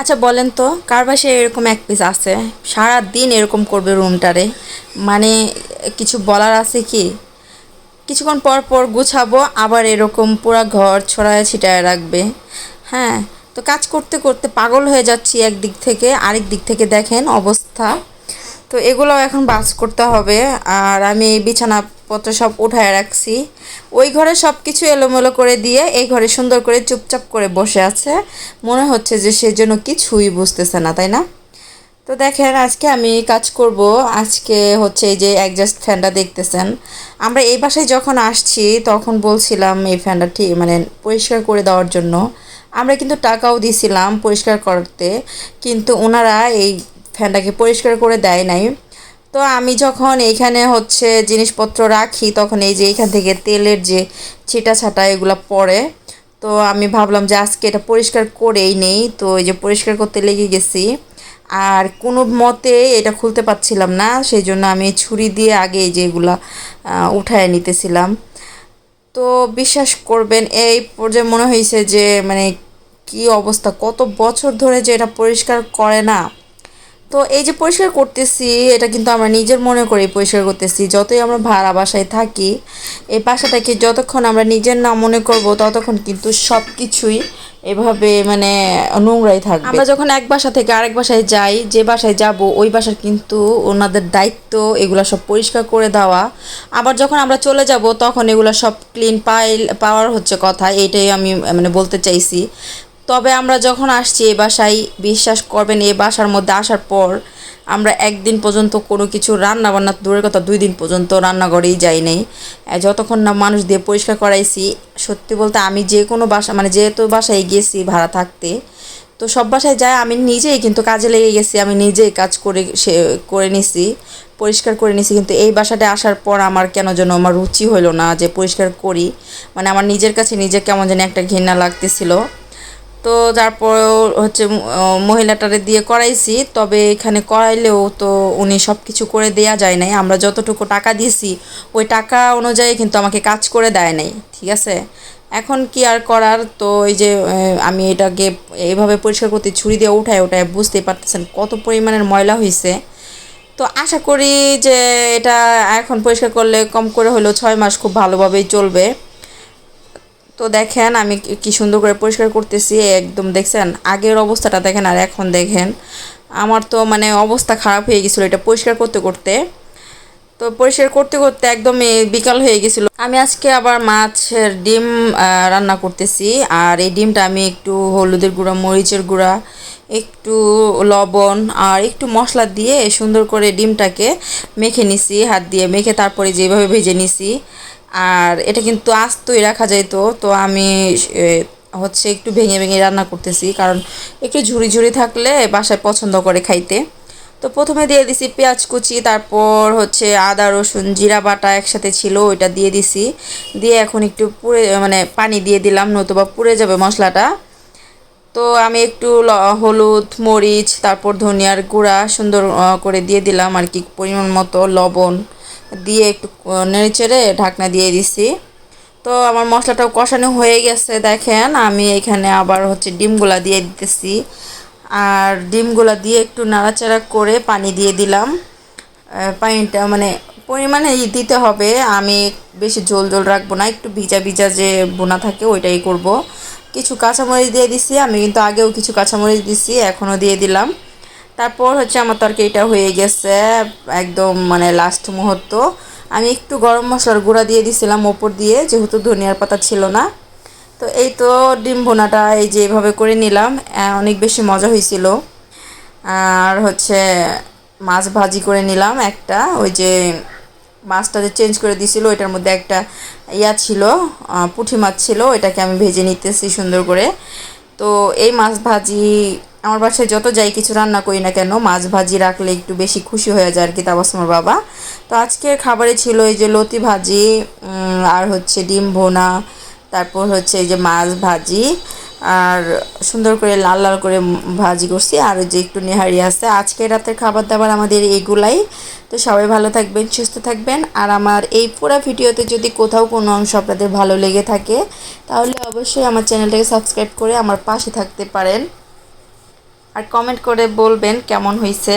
আচ্ছা বলেন তো, কার বাসায় এরকম এক পিস আছে? সারা দিন এরকম করবে রুমটারে। মানে কিছু বলার আছে কি? কিছুক্ষণ পর পর গুছাবো, আবার এরকম পুরা ঘর ছড়ায় ছিটায় রাখবে। হ্যাঁ তো কাজ করতে করতে পাগল হয়ে যাচ্ছি একদিক থেকে, আরেক দিক থেকে দেখেন অবস্থা। তো এগুলো এখন বাস করতে হবে। আর আমি বিছানাপত্র সব উঠায় রাখছি। ওই ঘরে সব কিছু এলোমেলো করে দিয়ে এই ঘরে সুন্দর করে চুপচাপ করে বসে আছে। মনে হচ্ছে যে সেজন্য কিছুই বুঝতেছে না, তাই না? তো দেখেন, আজকে আমি কাজ করব। আজকে হচ্ছে এই যে অ্যাডজাস্ট ফ্যানটা দেখতেছেন। আমরা এই বাসায় যখন আসছি, তখন বলছিলাম এই ফ্যানটা ঠিক মানে পরিষ্কার করে দেওয়ার জন্য। আমরা কিন্তু টাকাও দিছিলাম পরিষ্কার করতে। কিন্তু ওনারা এই ফ্যানটাকে পরিষ্কার করে দেয় নাই। তো আমি যখন এইখানে হচ্ছে জিনিসপত্র রাখি, তখন এই যে এইখান থেকে তেলের যে ছিটা ছাটা এগুলো পড়ে। তো আমি ভাবলাম যে আজকে এটা পরিষ্কার করেই নেই। তো এই যে পরিষ্কার করতে লেগে গেছি। আর কোনো মতে এটা খুলতে পারছিলাম না সেই জন্য আমি ছুরি দিয়ে আগে এই যে উঠায় নিতেছিলাম। তো বিশ্বাস করবেন, এই পর্যায়ে মনে হয়েছে যে মানে কি অবস্থা, কত বছর ধরে যে এটা পরিষ্কার করে না। তো এই যে পরিষ্কার করতেছি, এটা কিন্তু আমরা নিজের মনে করে পরিষ্কার করতেছি। যতই আমরা ভাড়া বাসায় থাকি, এই বাসাটাকে যতক্ষণ আমরা নিজের না মনে করব, ততক্ষণ কিন্তু সব কিছুই এভাবে মানে নোংরাই থাকবে। আমরা যখন এক বাসা থেকে আরেক বাসায় যাই, যে বাসায় যাব, ওই বাসার কিন্তু ওনাদের দায়িত্ব, এগুলো সব পরিষ্কার করে দেওয়া। আবার যখন আমরা চলে যাব, তখন এগুলো সব ক্লিন পাইল পাওয়ার হচ্ছে কথা, এটাই আমি মানে বলতে চাইছি। তবে আমরা যখন আসছি এ বাসায়, বিশ্বাস করবেন এ বাসার মধ্যে আসার পর আমরা একদিন পর্যন্ত কোনো কিছু রান্না বান্না দূরের কথা দুই দিন পর্যন্ত রান্নাঘরেই যাই নাই। যতক্ষণ না মানুষ দিয়ে পরিষ্কার করাইছি, সত্যি বলতে আমি যে কোনো বাসা মানে যেহেতু বাসায় গেছি ভাড়া থাকতে, তো সব বাসায় যায়, আমি নিজেই কিন্তু কাজে লেগে গেছি, আমি নিজেই কাজ করে সে, করে নিছি, পরিষ্কার করে নিছি, কিন্তু এই বাসাটা আসার পর আমার কেন যেন আমার রুচি হলো না যে পরিষ্কার করি। মানে আমার নিজের কাছে নিজে কেমন যেন একটা ঘৃণা লাগতেছিল। তো তারপর হচ্ছে মহিলাটারে দিয়ে করাইছি, তবে এখানে করাইলেও তো উনি সব কিছু করে দেয়া যায় নাই। আমরা যতটুকু টাকা দিয়েছি, ওই টাকা অনুযায়ী কিন্তু আমাকে কাজ করে দেয় নাই, ঠিক আছে? এখন কি আর করার? তো এই যে আমি এটাকে এইভাবে পরিষ্কার করতে ছুরি দিয়ে উঠায় উঠায় বুঝতেই পারতেছেন কত পরিমাণের ময়লা হয়েছে তো আশা করি যে এটা এখন পরিষ্কার করলে কম করে হলেও ছয় মাস খুব ভালোভাবেই চলবে। তো দেখেন আমি কি- সুন্দর করে পরিষ্কার করতেছি, একদম দেখছেন, আগের অবস্থাটা দেখেন আর এখন দেখেন। আমার তো মানে অবস্থা খারাপ হয়ে গেছিল এটা পরিষ্কার করতে করতে। তো পরিষ্কার করতে করতে একদম বিকাল হয়ে গেছিল। আমি আজকে আবার মাছের ডিম রান্না করতেছি, আর এই ডিমটা আমি একটু হলুদের গুঁড়া, মরিচের গুঁড়া, একটু লবণ আর একটু মশলা দিয়ে সুন্দর করে ডিমটাকে মেখে নিছি, হাত দিয়ে মেখে তারপরে যেভাবে ভেজে নিছি। আর এটা কিন্তু আস্তই রাখা যাইতো, তো আমি হচ্ছে একটু ভেঙে ভেঙে রান্না করতেছি। কারণ একটু ঝুড়ি ঝুড়ি থাকলে বাসায় পছন্দ করে খাইতে। তো প্রথমে দিয়ে দিছি পেঁয়াজ কুচি, তারপর হচ্ছে আদা, রসুন, জিরা বাটা একসাথে ছিল, ওইটা দিয়ে দিছি। দিয়ে এখন একটু পুড়ে মানে পানি দিয়ে দিলাম, নতুবা পুড়ে যাবে মশলাটা। তো আমি একটু হলুদ, মরিচ, তারপর ধনিয়ার গুঁড়া সুন্দর করে দিয়ে দিলাম আর কি, পরিমাণ মতো লবণ। দিয়ে একটু নেড়ে চেড়ে ঢাকনা দিয়ে দিছি। তো আমার মশলাটাও কষানো হয়ে গেছে, দেখেন। আমি এখানে আবার হচ্ছে ডিমগুলা দিয়ে দিতেছি। আর ডিমগুলা দিয়ে একটু নাড়াচাড়া করে পানি দিয়ে দিলাম। পানিটা মানে পরিমাণে দিতে হবে। আমি বেশি জল জল রাখব না, একটু ভিজা ভিজা যে বোনা থাকে ওইটাই করব। কিছু কাঁচামরিচ দিয়ে দিছি, আমি কিন্তু আগেও কিছু কাঁচামরিচ দিছি, এখনও দিয়ে দিলাম। তারপর হচ্ছে আমার তরকারিটা হয়ে গেছে, একদম মানে লাস্ট মুহূর্ত। আমি একটু গরম মশলার গুঁড়া দিয়ে দিছিলাম ওপর দিয়ে, যেহেতু ধনিয়ার পাতা ছিল না। তো এই তো ডিম ভোনাটা এই যে এভাবে করে নিলাম অনেক বেশি মজা হয়েছিল। আর হচ্ছে মাছ ভাজি করে নিলাম একটা, ওই যে মাছটা যে চেঞ্জ করে দিছিল, ওইটার মধ্যে একটা ইয়া ছিল পুঁটি মাছ ছিল, ওইটাকে আমি ভেজে নিতেছি সুন্দর করে। তো এই মাছ ভাজি আমার বাসায় যত যাই কিছু রান্না করি না কেন, মাছ ভাজি রাখলে একটু বেশি খুশি হয়ে যায় আর কি তাবাসমার বাবা। তো আজকের খাবারে ছিল এই যে লতি ভাজি আর হচ্ছে ডিম ভোনা, তারপর হচ্ছে এই যে মাছ ভাজি, আর সুন্দর করে লাল লাল করে ভাজি করছি, আর যে একটু নেহারি আছে। আজকে রাতের খাবার দাবার আমাদের এগুলাই। তো সবাই ভালো থাকবেন, সুস্থ থাকবেন। আর আমার এই পুরো ভিডিওতে যদি কোথাও কোনো অংশ আপনাদের ভালো লেগে থাকে, তাহলে অবশ্যই আমার চ্যানেলটাকে সাবস্ক্রাইব করে আমার পাশে থাকতে পারেন। আর কমেন্ট করে বলবেন কেমন হয়েছে